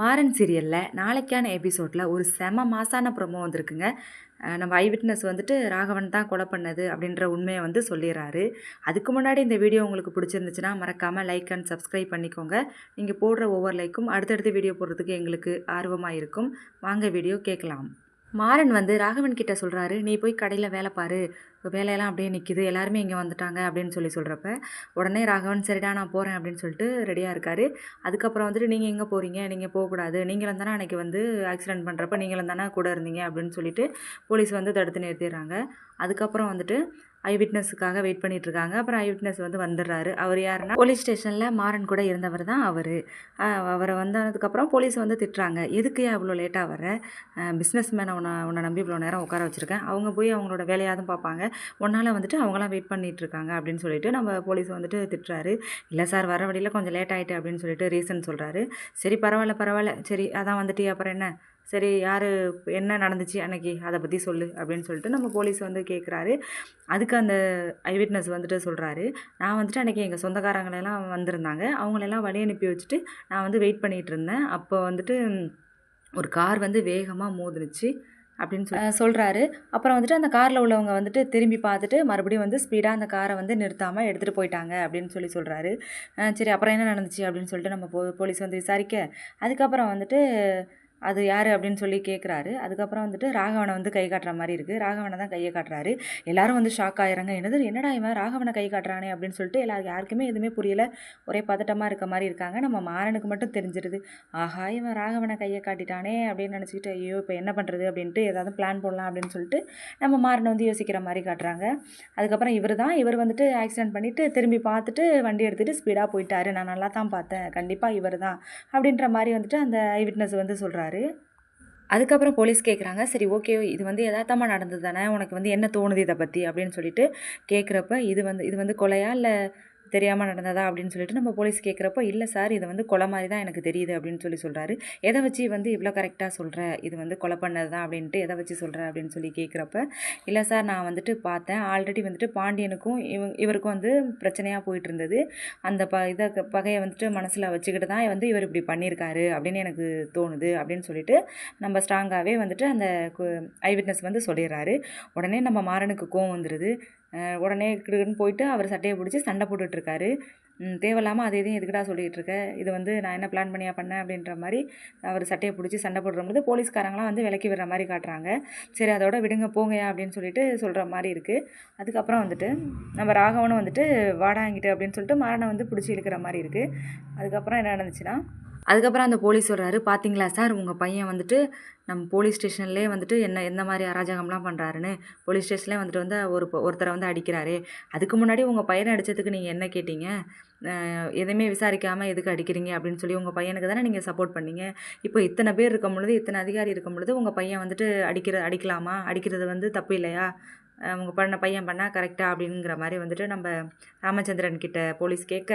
மாறன் சீரியலில் நாளைக்கான எபிசோடில் ஒரு செம மாசான ப்ரோமோ வந்திருக்குங்க. நம்ம ஐ விட்னஸ் வந்துட்டு ராகவன் தான் கொலை பண்ணது அப்படின்ற உண்மையை வந்து சொல்லிடுறாரு. அதுக்கு முன்னாடி இந்த வீடியோ உங்களுக்கு பிடிச்சிருந்துச்சுன்னா மறக்காமல் லைக் அண்ட் சப்ஸ்கிரைப் பண்ணிக்கோங்க. நீங்கள் போடுற ஒவ்வொரு லைக்கும் அடுத்தடுத்து வீடியோ போடுறதுக்கு எங்களுக்கு ஆர்வமாக இருக்கும். வாங்க வீடியோ கேட்கலாம். மாறன் வந்து ராகவன் கிட்ட சொல்கிறாரு நீ போய் கடையில் வேலை பாரு. வேலையெல்லாம் அப்படியே நிற்கிது எல்லாருமே இங்கே வந்துட்டாங்க. அப்படின்னு சொல்லி சொல்கிறப்ப உடனே ராகவன் சரிடா நான் போகிறேன் அப்படின்னு சொல்லிட்டு ரெடியாக இருக்காரு. அதுக்கப்புறம் வந்துட்டு நீங்கள் எங்கே போகிறீங்க நீங்கள் போகக்கூடாது. நீங்களும் தானே அன்றைக்கி வந்து ஆக்சிடென்ட் பண்ணுறப்ப நீங்களும் தானே கூட இருந்தீங்க? அப்படின்னு சொல்லிட்டு போலீஸ் வந்து தடுத்து நிறுத்திடுறாங்க. அதுக்கப்புறம் வந்துட்டு ஐ விட்னஸுக்காக வெயிட் பண்ணிட்டு இருக்காங்க அப்புறம் ஐ விட்னஸ் வந்து வந்துடுறாரு. அவர் யாருன்னா போலீஸ் ஸ்டேஷனில் மாறன் கூட இருந்தவர் தான் அவர். அவரை வந்ததுக்கப்புறம் போலீஸ் வந்து திட்டுறாங்க. எதுக்கு அவ்வளோ லேட்டாக வர பிஸ்னஸ் மேனை உன்னை உன்னை நம்பி இவ்வளோ நேரம் உட்கார வச்சுருக்கேன். அவங்க போய் அவங்களோட வேலையாதும் பார்ப்பாங்க. ஒன்றால் வந்துட்டு அவங்களாம் வெயிட் பண்ணிட்டு இருக்காங்க அப்படின்னு சொல்லிட்டு நம்ம போலீஸ் வந்துட்டு திட்டுறாரு. இல்லை சார் வர வழியில் கொஞ்சம் லேட் ஆகிட்டு அப்படின்னு சொல்லிட்டு ரீசன் சொல்கிறாரு சரி பரவாயில்ல பரவாயில்ல. சரி அதான் வந்துட்டு அப்புறம் என்ன? சரி யார் என்ன நடந்துச்சு அன்னைக்கு? அதை பற்றி சொல்லு அப்படின்னு சொல்லிட்டு நம்ம போலீஸ் வந்து கேட்குறாரு அதுக்கு அந்த ஐவிட்னஸ் வந்துட்டு சொல்கிறாரு நான் வந்துட்டு அன்றைக்கி எங்கள் சொந்தக்காரங்களெல்லாம் வந்திருந்தாங்க. அவங்களெல்லாம் வழி அனுப்பி வச்சுட்டு நான் வந்து வெயிட் பண்ணிகிட்டு இருந்தேன். அப்போ வந்துட்டு ஒரு கார் வந்து வேகமாக மோதுனுச்சு அப்படின்னு சொல்லி சொல்கிறாரு அப்புறம் வந்துட்டு அந்த காரில் உள்ளவங்க வந்துட்டு திரும்பி பார்த்துட்டு மறுபடியும் வந்து ஸ்பீடாக அந்த காரை வந்து நிறுத்தாமல் எடுத்துகிட்டு போயிட்டாங்க அப்படின்னு சொல்லி சொல்கிறாரு சரி அப்புறம் என்ன நடந்துச்சு அப்படின்னு சொல்லிட்டு நம்ம போ போலீஸ் வந்து விசாரிக்க. அதுக்கப்புறம் வந்துட்டு அது யார் அப்படின்னு சொல்லி கேட்குறாரு அதுக்கப்புறம் வந்துட்டு ராகவனை வந்து கை காட்டுற மாதிரி இருக்குது ராகவனை தான் கையை காட்டுறாரு. எல்லாரும் வந்து ஷாக் ஆகிறாங்க என்னது என்னடா இவன் ராகவனை கை காட்டுறானே அப்படின்னு சொல்லிட்டு எல்லாரும் யாருக்குமே எதுவுமே புரியல. ஒரே பதட்டமாக இருக்க மாதிரி இருக்காங்க. நம்ம மாறனுக்கு மட்டும் தெரிஞ்சிருது. ஆஹா இவன் ராகவனை கையை காட்டிட்டானே அப்படின்னு நினச்சிக்கிட்டு ஐயோ இப்போ என்ன பண்ணுறது அப்படின்ட்டு ஏதாவது பிளான் போடலாம் அப்படின்னு சொல்லிட்டு நம்ம மாறனை வந்து யோசிக்கிற மாதிரி காட்டுறாங்க. அதுக்கப்புறம் இவர் தான் இவர் வந்துட்டு ஆக்சிடென்ட் பண்ணிவிட்டு திரும்பி பார்த்துட்டு வண்டி எடுத்துகிட்டு ஸ்பீடாக போயிட்டாரு. நான் நல்லா தான் பார்த்தேன். கண்டிப்பாக இவர் தான் அப்படின்ற மாதிரி வந்துட்டு அந்த ஐ விட்னஸ் வந்து சொல்கிறாரு அதுக்கப்புறம் போலீஸ் கேட்குறாங்க சரி ஓகே இது வந்து யதார்த்தமாக நடந்தது தானே? உனக்கு வந்து என்ன தோணுது இதை பற்றி அப்படின்னு சொல்லிட்டு கேட்குறப்ப இது வந்து இது வந்து கொலையா? இல்லை தெரியாமல் நடந்ததா அப்படின்னு சொல்லிட்டு நம்ம போலீஸ் கேட்குறப்போ இல்லை சார் இது வந்து கொலை மாதிரி தான் எனக்கு தெரியுது அப்படின்னு சொல்லி சொல்கிறாரு எதை வச்சு வந்து இவ்வளோ கரெக்டாக சொல்கிற இது வந்து கொலை பண்ணது தான் அப்படின்ட்டு எதை வச்சு சொல்கிற அப்படின்னு சொல்லி கேட்குறப்ப இல்லை சார் நான் வந்துட்டு பார்த்தேன். ஆல்ரெடி வந்துட்டு பாண்டியனுக்கும் இவங்க இவருக்கும் வந்து பிரச்சனையாக போயிட்டு இருந்தது அந்த ப இதை பகையை வந்துட்டு மனசில் வச்சுக்கிட்டு தான் வந்து இவர் இப்படி பண்ணியிருக்காரு அப்படின்னு எனக்கு தோணுது அப்படின்னு சொல்லிட்டு நம்ம ஸ்ட்ராங்காகவே வந்துட்டு அந்த ஐ விட்னஸ் வந்து சொல்லிடுறாரு. உடனே நம்ம மாறனுக்கு கோவம் வந்துடுது உடனே கிடுக்குன்னு போயிட்டு அவர் சட்டையை பிடிச்சி சண்டை போட்டுட்ருக்காரு. தேவையில்லாமல் அது எதையும் எதுக்குடா சொல்லிகிட்டு இருக்க இது வந்து நான் என்ன பிளான் பண்ணியா பண்ணேன் அப்படின்ற மாதிரி அவர் சட்டையை பிடிச்சி சண்டை போடுறபோது போலீஸ்காரங்களாம் வந்து விலக்கி விடுற மாதிரி காட்டுறாங்க. சரி அதோட விடுங்க போங்கயா அப்படின்னு சொல்லிட்டு சொல்கிற மாதிரி இருக்குது அதுக்கப்புறம் வந்துட்டு நம்ம ராகவனும் வந்துட்டு வாடாங்கிட்டு அப்படின்னு சொல்லிட்டு மாறனை வந்து பிடிச்சி இழுக்கிற மாதிரி இருக்குது அதுக்கப்புறம் என்ன நடந்துச்சுன்னா அதுக்கப்புறம் அந்த போலீஸ் சொல்கிறாரு பார்த்தீங்களா சார்? உங்கள் பையன் வந்துட்டு நம்ம போலீஸ் ஸ்டேஷன்லேயே வந்துட்டு என்ன எந்த மாதிரி அராஜகம்லாம் பண்ணுறாருன்னு போலீஸ் ஸ்டேஷன்லேயே வந்துட்டு வந்து ஒரு ஒருத்தரை வந்து அடிக்கிறாரு. அதுக்கு முன்னாடி உங்கள் பையனை அடித்ததுக்கு நீங்கள் என்ன கேட்டீங்க? எதுவுமே விசாரிக்காமல் எதுக்கு அடிக்கிறீங்க அப்படின்னு சொல்லி உங்கள் பையனுக்கு தானே நீங்கள் சப்போர்ட் பண்ணீங்க. இப்போ இத்தனை பேர் இருக்கும் பொழுது இத்தனை அதிகாரி இருக்கும் பொழுது உங்கள் பையன் வந்துட்டு அடிக்கிற அடிக்கலாமா? அடிக்கிறது வந்து தப்பு இல்லையா? உங்கள் பண்ண பையன் பண்ணால் கரெக்டாக அப்படிங்கிற மாதிரி வந்துட்டு நம்ம ராமச்சந்திரன் கிட்ட போலீஸ் கேட்க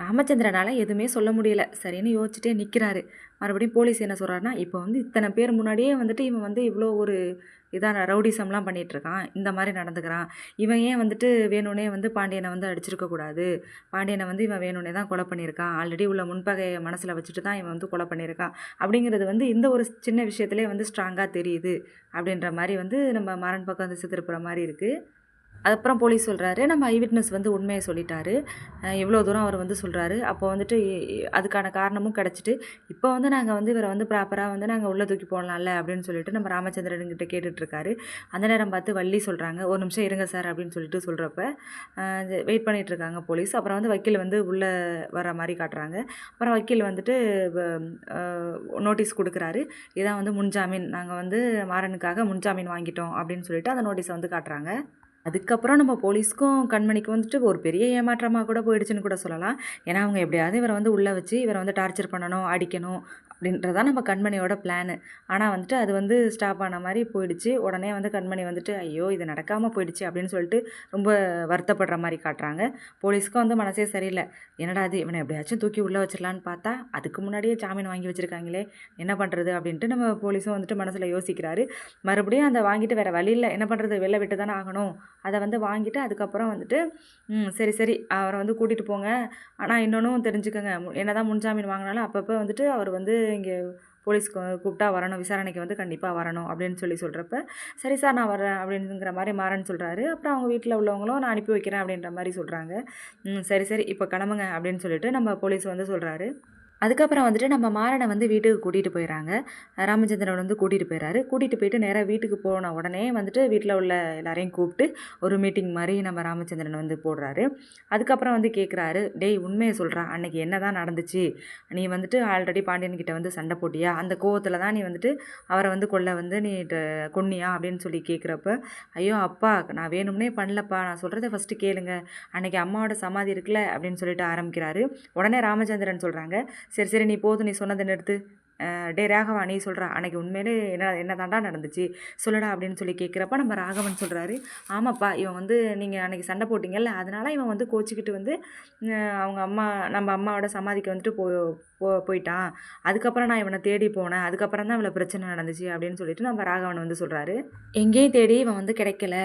ராமச்சந்திரனால் எதுவுமே சொல்ல முடியல. சரின்னு யோசிச்சுட்டே நிற்கிறாரு மறுபடியும் போலீஸ் என்ன சொல்கிறாருன்னா இப்போ வந்து இத்தனை பேர் முன்னாடியே வந்துட்டு இவன் வந்து இவ்வளோ ஒரு இதான ரவுடிசம்லாம் பண்ணிகிட்ருக்கான் இந்த மாதிரி நடந்துக்கிறான். இவன் ஏன் வந்துட்டு வேணும்னே வந்து பாண்டியனை வந்து அடிச்சிருக்கக்கூடாது பாண்டியனை வந்து இவன் வேணும்னே தான் கொலை பண்ணியிருக்கான். ஆல்ரெடி உள்ள முன்பகையை மனசில் வச்சுட்டு தான் இவன் வந்து கொலை பண்ணியிருக்கான். அப்படிங்கிறது வந்து இந்த ஒரு சின்ன விஷயத்துலேயே வந்து ஸ்ட்ராங்காக தெரியுது. அப்படின்ற மாதிரி வந்து நம்ம மரண் பக்கம் வந்து சித்திருப்புற மாதிரி இருக்குது அதுக்கப்புறம் போலீஸ் சொல்கிறாரு நம்ம ஐ விட்னஸ் வந்து உண்மையை சொல்லிட்டாரு. இவ்வளோ தூரம் அவர் வந்து சொல்கிறாரு அப்போ வந்துட்டு அதுக்கான காரணமும் கிடச்சிட்டு இப்போ வந்து நாங்கள் வந்து இவரை வந்து ப்ராப்பராக வந்து நாங்கள் உள்ளே தூக்கி போடலாம்ல அப்படின்னு சொல்லிட்டு நம்ம ராமச்சந்திரன் கிட்ட கேட்டுட்ருக்காரு. அந்த நேரம் பார்த்து வள்ளி சொல்கிறாங்க ஒரு நிமிஷம் இருங்க சார் அப்படின்னு சொல்லிட்டு சொல்கிறப்ப வெயிட் பண்ணிட்டு இருக்காங்க போலீஸ். அப்புறம் வந்து வக்கீல் வந்து உள்ளே வர மாதிரி காட்டுறாங்க. அப்புறம் வக்கீல் வந்துட்டு நோட்டீஸ் கொடுக்குறாரு. இதான் வந்து முன்ஜாமீன். நாங்கள் வந்து மாறனுக்காக முன்ஜாமீன் வாங்கிட்டோம் அப்படின்னு சொல்லிட்டு அந்த நோட்டீஸை வந்து காட்டுறாங்க. அதுக்கப்புறம் நம்ம போலீஸ்க்கும் கண்மணிக்கு வந்துட்டு ஒரு பெரிய ஏமாற்றமாக கூட போயிடுச்சுன்னு கூட சொல்லலாம். ஏன்னா அவங்க எப்படியாவது இவரை வந்து உள்ளே வச்சு இவரை வந்து டார்ச்சர் பண்ணணும் அடிக்கணும் அப்படின்றதான் நம்ம கண்மணியோட பிளானு ஆனால் வந்துட்டு அது வந்து ஸ்டாப் ஆன மாதிரி போயிடுச்சு. உடனே வந்து கண்மணி வந்துட்டு ஐயோ இது நடக்காமல் போயிடுச்சு அப்படின்னு சொல்லிட்டு ரொம்ப வருத்தப்படுற மாதிரி காட்டுறாங்க. போலீஸ்க்கும் வந்து மனசே சரியில்லை. என்னடா அது இவனை எப்படியாச்சும் தூக்கி உள்ளே வச்சிடலான்னு பார்த்தா அதுக்கு முன்னாடியே ஜாமீன் வாங்கி வச்சுருக்காங்களே என்ன பண்ணுறது அப்படின்ட்டு நம்ம போலீஸும் வந்துட்டு மனசில் யோசிக்கிறாரு. மறுபடியும் அதை வாங்கிட்டு வேறு வழி இல்லை. என்ன பண்ணுறது வெளில விட்டு தானே ஆகணும். அதை வந்து வாங்கிட்டு அதுக்கப்புறம் வந்துட்டு சரி சரி. அவரை வந்து கூட்டிகிட்டு போங்க. ஆனால் இன்னொன்றும் தெரிஞ்சுக்கோங்க. மு- என்னதான் முன்ஜாமீன் வாங்கினாலும் அப்பப்போ வந்துட்டு அவர் வந்து இங்கே போலீஸ்க்கு கூப்பிட்டா வரணும் விசாரணைக்கு வந்து கண்டிப்பாக வரணும் அப்படின்னு சொல்லி சொல்கிறப்ப சரி சார் நான் வரேன் அப்படிங்கிற மாதிரி மாறன் சொல்கிறாரு அப்புறம் அவங்க வீட்டில் உள்ளவங்களும் நான் அனுப்பி வைக்கிறேன் அப்படின்ற மாதிரி சொல்கிறாங்க சரி சரி இப்போ கிளம்புங்க அப்படின்னு சொல்லிட்டு நம்ம போலீஸ் வந்து சொல்கிறாரு அதுக்கப்புறம் வந்துட்டு நம்ம மாறனை வந்து வீட்டுக்கு கூட்டிகிட்டு போயிடறாங்க ராமச்சந்திரன் வந்து கூட்டிகிட்டு போயிடறாரு கூட்டிகிட்டு போயிட்டு நேராக வீட்டுக்கு போன உடனே வந்துட்டு வீட்டில் உள்ள எல்லாரையும் கூப்பிட்டு ஒரு மீட்டிங் மாதிரி நம்ம ராமச்சந்திரன் வந்து போடுறாரு. அதுக்கப்புறம் வந்து கேட்குறாரு டேய் உண்மையை சொல்கிறான் அன்றைக்கி என்ன தான் நடந்துச்சு? நீ வந்துட்டு ஆல்ரெடி பாண்டியன் கிட்ட வந்து சண்டை போட்டியா? அந்த கோவத்தில் தான் நீ வந்துட்டு அவரை வந்து கொள்ள வந்து நீ கொன்னியா? அப்படின்னு சொல்லி கேட்குறப்ப ஐயோ அப்பா நான் வேணும்னே பண்ணலப்பா. நான் சொல்கிறத ஃபஸ்ட்டு கேளுங்க. அன்னைக்கு அம்மாவோட சமாதி இருக்குல்ல? அப்படின்னு சொல்லிட்டு ஆரம்பிக்கிறாரு. உடனே ராமச்சந்திரன் சொல்கிறாங்க சரி சரி நீ போதும் நீ சொன்னதை நிறுத்து. டே ராகவா நீ சொல்கிறா அன்னைக்கு உண்மையிலே என்ன என்ன தாண்டா நடந்துச்சு? சொல்லுடா அப்படின்னு சொல்லி கேட்குறப்ப நம்ம ராகவன் சொல்கிறாரு ஆமாப்பா இவன் வந்து நீங்கள் அன்னைக்கு சண்டை போட்டிங்கல்ல அதனால் இவன் வந்து கோச்சிக்கிட்டு வந்து அவங்க அம்மா நம்ம அம்மாவோட சமாதிக்கு வந்துட்டு போ போ போயிட்டான். அதுக்கப்புறம் நான் இவனை தேடி போனேன். அதுக்கப்புறம் தான் இவ்வளோ பிரச்சனை நடந்துச்சு அப்படின்னு சொல்லிட்டு நம்ம ராகவன் வந்து சொல்கிறாரு எங்கேயும் தேடி இவன் வந்து கிடைக்கல.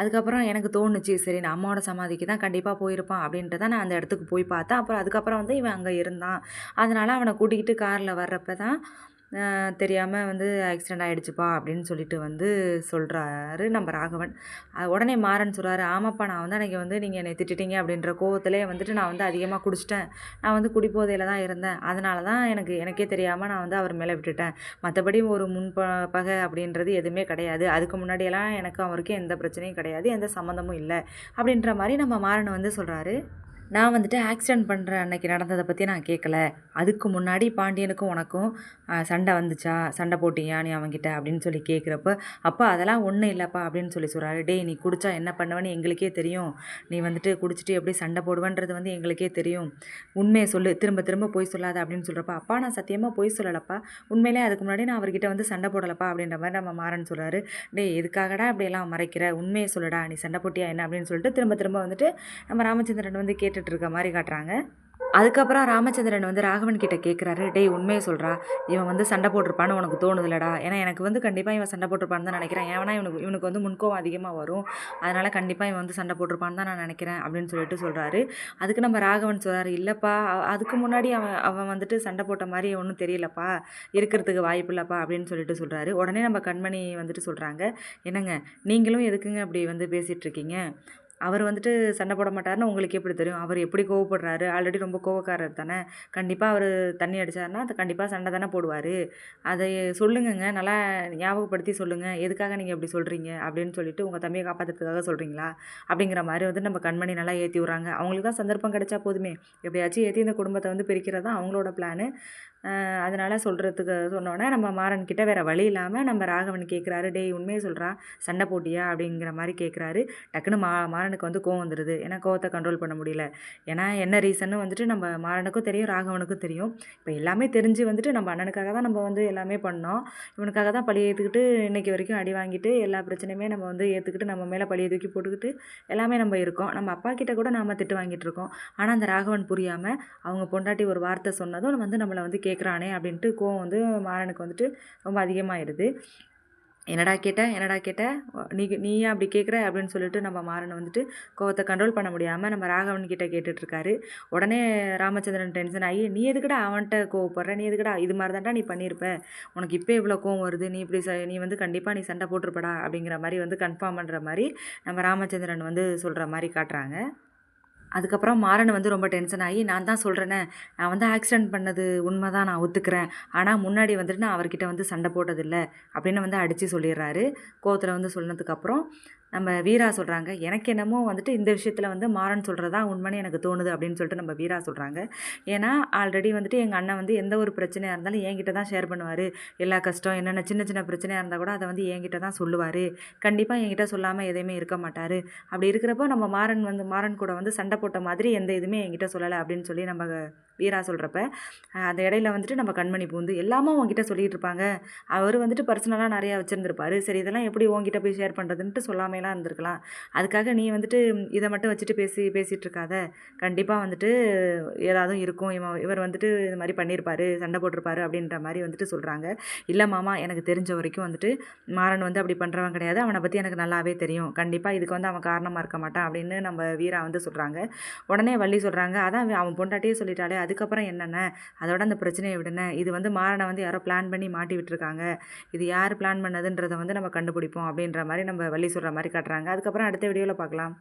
அதுக்கப்புறம் எனக்கு தோணுச்சு சரி நான் அம்மாவோட சமாதிக்கு தான் கண்டிப்பாக போயிருப்பான் அப்படின்ட்டு தான் நான் அந்த இடத்துக்கு போய் பார்த்தேன். அப்புறம் அதுக்கப்புறம் வந்து இவன் அங்கே இருந்தான். அதனால் அவனை கூட்டிக்கிட்டு காரில் வர்றப்ப தான் தெரியாமல் வந்து ஆக்சிடெண்ட் ஆகிடுச்சுப்பா அப்படின்னு சொல்லிட்டு வந்து சொல்கிறாரு நம்ம ராகவன். உடனே மாறன் சொல்கிறாரு ஆமாப்பா நான் வந்து அன்றைக்கி வந்து நீங்கள் என்னை திட்டிட்டீங்க அப்படின்ற கோவத்திலே வந்துட்டு நான் வந்து அதிகமாக குடிச்சிட்டேன். நான் வந்து குடிப்போதையில் தான் இருந்தேன். அதனால தான் எனக்கு எனக்கே தெரியாமல் நான் வந்து அவர் மேலே விட்டுட்டேன். மற்றபடி ஒரு முன்ப பகை அப்படின்றது எதுவுமே கிடையாது. அதுக்கு முன்னாடியெல்லாம் எனக்கு அவருக்கு எந்த பிரச்சனையும் கிடையாது. எந்த சம்மந்தமும் இல்லை. அப்படின்ற மாதிரி நம்ம மாறன் வந்து சொல்கிறாரு நான் வந்துட்டு ஆக்சிடெண்ட் பண்ணுற அன்னைக்கு நடந்ததை பற்றி நான் கேட்கல அதுக்கு முன்னாடி பாண்டியனுக்கும் உனக்கும் சண்டை வந்துச்சா? சண்டை போட்டியா நீ அவங்கிட்ட அப்படின்னு சொல்லி கேட்குறப்ப அப்போ அதெல்லாம் ஒன்றும் இல்லைப்பா அப்படின்னு சொல்லி சொல்கிறாரு டேய் நீ குடிச்சா என்ன பண்ணுவேன்னு எங்களுக்கே தெரியும். நீ வந்துட்டு குடிச்சிட்டு எப்படி சண்டை போடுவேன்றது வந்து எங்களுக்கே தெரியும். உண்மையை சொல்லு. திரும்ப திரும்ப போய் சொல்லாத அப்படின்னு சொல்கிறப்ப அப்பா நான் சத்தியமாக போய் சொல்லலப்பா. உண்மையிலே அதுக்கு முன்னாடி நான் அவர்கிட்ட வந்து சண்டை போடலப்பா அப்படின்ற மாதிரி நம்ம மாறன் சொல்கிறாரு டே எதுக்காகடா இப்படியெல்லாம் மறைக்கிற? உண்மையை சொல்லுடா. நீ சண்டை போட்டியா என்ன? அப்படின்னு சொல்லிட்டு திரும்ப திரும்ப வந்துட்டு நம்ம ராமச்சந்திரன் வந்து கேட்டு இருக்க மாதிரி காட்டுறாங்க. அதுக்கப்புறம் ராமச்சந்திரன் வந்து ராகவன் கிட்ட கேட்குறாரு டேய் உண்மையை சொல்கிறா இவன் வந்து சண்டை போட்டிருப்பான்னு உனக்கு தோணுதுலடா. ஏன்னா எனக்கு வந்து கண்டிப்பாக இவன் சண்டை போட்டிருப்பான்னு தான் நினைக்கிறேன். ஏன்னா இவனுக்கு இவனுக்கு வந்து முன்கோவம் அதிகமாக வரும். அதனால் கண்டிப்பாக இவன் வந்து சண்டை போட்டிருப்பான்னு தான் நான் நினைக்கிறேன் அப்படின்னு சொல்லிட்டு சொல்கிறாரு அதுக்கு நம்ம ராகவன் சொல்கிறாரு இல்லைப்பா அதுக்கு முன்னாடி அவன் அவன் வந்துட்டு சண்டை போட்ட மாதிரி ஒன்றும் தெரியலப்பா. இருக்கிறதுக்கு வாய்ப்பு இல்லைப்பா அப்படின்னு சொல்லிட்டு சொல்கிறாரு உடனே நம்ம கண்மணி வந்துட்டு சொல்கிறாங்க என்னங்க நீங்களும் எதுக்குங்க அப்படி வந்து பேசிகிட்ருக்கீங்க அவர் வந்துட்டு சண்டை போட மாட்டாருன்னு உங்களுக்கு எப்படி தெரியும்? அவர் எப்படி கோவப்படுறாரு? ஆல்ரெடி ரொம்ப கோவக்காரர் தானே? கண்டிப்பாக அவர் தண்ணி அடிச்சாருன்னா அது கண்டிப்பாக சண்டை தானே போடுவார். அதை சொல்லுங்கங்க. நல்லா ஞாபகப்படுத்தி சொல்லுங்கள் எதுக்காக நீங்கள் இப்படி சொல்கிறீங்க அப்படின்னு சொல்லிட்டு உங்கள் தம்பியை காப்பாற்றுறதுக்காக சொல்கிறீங்களா அப்படிங்கிற மாதிரி வந்து நம்ம கண்மணி நல்லா ஏற்றி விட்றாங்க. அவங்களுக்கு தான் சந்தர்ப்பம் கிடைச்சா போதுமே. எப்படியாச்சும் ஏற்றி இந்த குடும்பத்தை வந்து பிரிக்கிறது தான் அவங்களோட பிளானு. அதனால் சொல்கிறதுக்கு சொன்னோன்னே நம்ம மாறன் கிட்ட வேறு வழி இல்லாமல் நம்ம ராகவன் கேட்குறாரு டேய் உண்மையை சொல்கிறா சண்டை போட்டியா? அப்படிங்கிற மாதிரி கேட்குறாரு டக்குன்னு மா மாறனுக்கு வந்து கோவம் வந்துடுது ஏன்னா கோவத்தை கண்ட்ரோல் பண்ண முடியல. ஏன்னா என்ன ரீசன்னு வந்துட்டு நம்ம மாறனுக்கும் தெரியும் ராகவனுக்கும் தெரியும். இப்போ எல்லாமே தெரிஞ்சு வந்துட்டு நம்ம அண்ணனுக்காக தான் நம்ம வந்து எல்லாமே பண்ணோம். இவனுக்காக தான் பழி ஏற்றுக்கிட்டு இன்றைக்கி வரைக்கும் அடி வாங்கிட்டு எல்லா பிரச்சனையுமே நம்ம வந்து ஏற்றுக்கிட்டு நம்ம மேலே பழியை தூக்கி போட்டுக்கிட்டு எல்லாமே நம்ம இருக்கோம். நம்ம அப்பா கிட்ட கூட நாம் திட்டு வாங்கிட்டு இருக்கோம். ஆனால் அந்த ராகவன் புரியாமல் அவங்க பொண்டாட்டி ஒரு வார்த்தை சொன்னதும் வந்து நம்மளை வந்து கேட்குறானே அப்படின்ட்டு கோவம் வந்து மாறனுக்கு வந்துட்டு ரொம்ப அதிகமாகிடுது என்னடா கேட்ட? என்னடா கேட்ட? நீ நீ ஏன் அப்படி கேட்குற அப்படின்னு சொல்லிட்டு நம்ம மாறன் வந்துட்டு கோவத்தை கண்ட்ரோல் பண்ண முடியாமல் நம்ம ராகவன் கிட்டே கேட்டுட்ருக்காரு. உடனே ராமச்சந்திரன் டென்ஷன் ஆகி நீ எதுக்கடா அவன்கிட்ட கோவப்படுற? நீ எதுக்கடா? இது மாதிரி தான்டா நீ பண்ணியிருப்ப உனக்கு இப்போ இவ்வளோ கோவம் வருது. நீ இப்படி ச நீ வந்து கண்டிப்பாக நீ சண்டை போட்டிருப்படா. அப்படிங்கிற மாதிரி வந்து கன்ஃபார்ம் பண்ணுற மாதிரி நம்ம ராமச்சந்திரன் வந்து சொல்கிற மாதிரி காட்டுறாங்க. அதுக்கப்புறம் மாறன் வந்து ரொம்ப டென்ஷன் ஆகி நான் தான் சொல்கிறேனே நான் வந்து ஆக்சிடென்ட் பண்ணது உண்மை தான் நான் ஒத்துக்கிறேன். ஆனால் முன்னாடி வந்துட்டு நான் அவர்கிட்ட வந்து சண்டை போட்டதில்லை அப்படின்னு வந்து அடித்து சொல்லிடுறாரு. கோவத்தில் வந்து சொன்னதுக்கப்புறம் நம்ம வீரா சொல்கிறாங்க எனக்கு என்னமோ வந்துட்டு இந்த விஷயத்தில் வந்து மாறன் சொல்கிறது தான் உண்மைன்னு எனக்கு தோணுது அப்படின்னு சொல்லிட்டு நம்ம வீரா சொல்கிறாங்க ஏன்னா ஆல்ரெடி வந்துட்டு எங்கள் அண்ணன் வந்து எந்த ஒரு பிரச்சனையாக இருந்தாலும் என்கிட்ட தான் ஷேர் பண்ணுவார். எல்லா கஷ்டம் என்னென்ன சின்ன சின்ன பிரச்சனையாக இருந்தால் கூட அதை வந்து என்கிட்ட தான் சொல்லுவார். கண்டிப்பாக என்கிட்ட சொல்லாமல் எதையுமே இருக்க மாட்டார். அப்படி இருக்கிறப்போ நம்ம மாறன் வந்து மாறன் கூட வந்து சண்டை போட்ட மாதிரி எந்த இதுவுமே என்கிட்ட சொல்லலை அப்படின்னு சொல்லி நம்ம வீரா சொல்கிறப்ப அந்த இடையில வந்துட்டு நம்ம கண்மணி பூந்து எல்லாமே உங்ககிட்ட சொல்லிகிட்டு இருப்பாங்க அவர் வந்துட்டு பர்சனலாக நிறையா வச்சுருந்துருப்பாரு. சரி இதெல்லாம் எப்படி உங்ககிட்ட போய் ஷேர் பண்ணுறதுன்ட்டு சொல்லாமலாம் இருந்திருக்கலாம். அதுக்காக நீ வந்துட்டு இதை மட்டும் வச்சுட்டு பேசி பேசிகிட்டு இருக்காத கண்டிப்பாக வந்துட்டு ஏதாவது இருக்கும். இவன் இவர் வந்துட்டு இது மாதிரி பண்ணியிருப்பாரு சண்டை போட்டிருப்பாரு அப்படின்ற மாதிரி வந்துட்டு சொல்கிறாங்க இல்லை மாமா எனக்கு தெரிஞ்ச வரைக்கும் வந்துட்டு மாறன் வந்து அப்படி பண்ணுறவன் கிடையாது. அவனை பற்றி எனக்கு நல்லாவே தெரியும். கண்டிப்பாக இதுக்கு வந்து அவன் காரணமாக இருக்க மாட்டான் அப்படின்னு நம்ம வீரா வந்து சொல்கிறாங்க உடனே வள்ளி சொல்கிறாங்க அதான் அவன் பொண்டாட்டியே சொல்லிட்டாலே அது அதுக்கப்புறம் என்னென்ன? அதோட அந்த பிரச்சனையை விடுன இது வந்து மாறனை வந்து யாரோ பிளான் பண்ணி மாட்டி விட்டுருக்காங்க. இது யார் பிளான் பண்ணதுன்றதை வந்து நம்ம கண்டுபிடிப்போம் அப்படின்ற மாதிரி நம்ம வள்ளி சொல்கிற மாதிரி காட்டுறாங்க. அதுக்கப்புறம் அடுத்த வீடியோவில் பார்க்கலாம்.